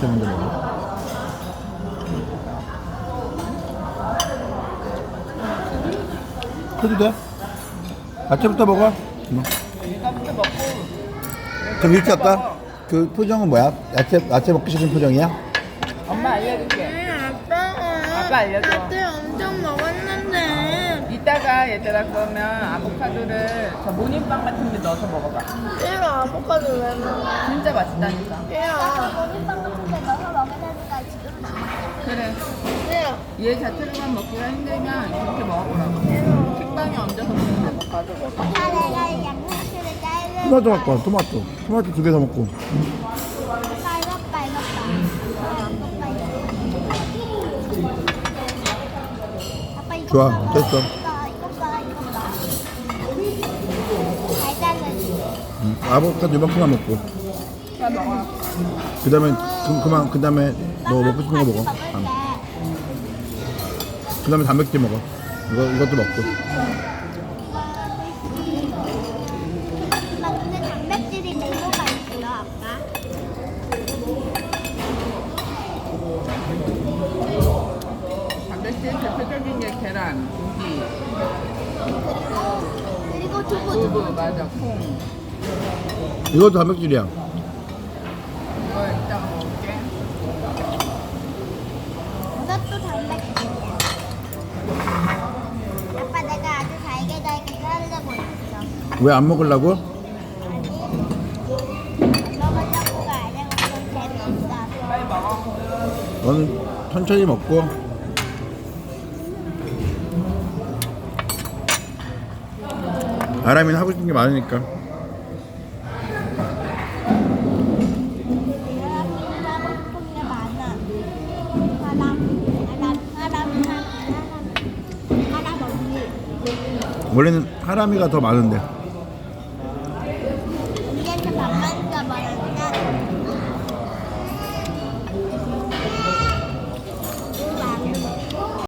야채 먼저 먹어. 해도 돼? 야채부터 먹어. 뭐. 이거부터 먹고 그럼 이렇게 할까? 그 표정은 뭐야? 야채 야채 먹기 싫은 표정이야? 엄마 알려줄게. 응, 아빠가 아빠 알려줘. 야채 엄청 먹었는데 이따가 얘들아 그러면 아보카도를 저 모닝빵 같은 데 넣어서 먹어봐. 싫어 아보카도 왜 먹어? 진짜 맛있다니까. 싫어 모닝빵 같은 데 넣어서 먹으니까 지금 그래. 싫어 얘 자체로만 먹기가 힘들면 이렇게 먹어보라고. 식빵에 얹어서 먹는 내가 양념치를 짜려 토마토 갖고 와. 토마토. 토마토 두개더 먹고. 빨갛다 이것다 아빠 이거 좋아, 봐. 됐어. 이거 봐 이거 봐 잘 잘라지 응. 아보카도 이만큼만 먹고. 자 먹어. 그 다음에 그, 그만 그 다음에 너 먹고 싶은 거 먹어. 먹을게 아. 그 다음에 단백질 먹어. 이거 이것도 먹고. 엄마 근데 단백질이 뭐가 있어 아빠? 단백질 대표적인 게 계란, 고기, 그리고 두부 두부, 맞아, 콩. 이것도 단백질이야. 이거 일단 먹을게. 이것도 단백질이야 아빠 내가 아주 잘게 잘게 자르고 있어 왜 안 먹으려고? 너는 천천히 먹고. 아람이는 하고 싶은 게 많으니까. 원래는 하람이가 더 많은데. 咱们怎嘛？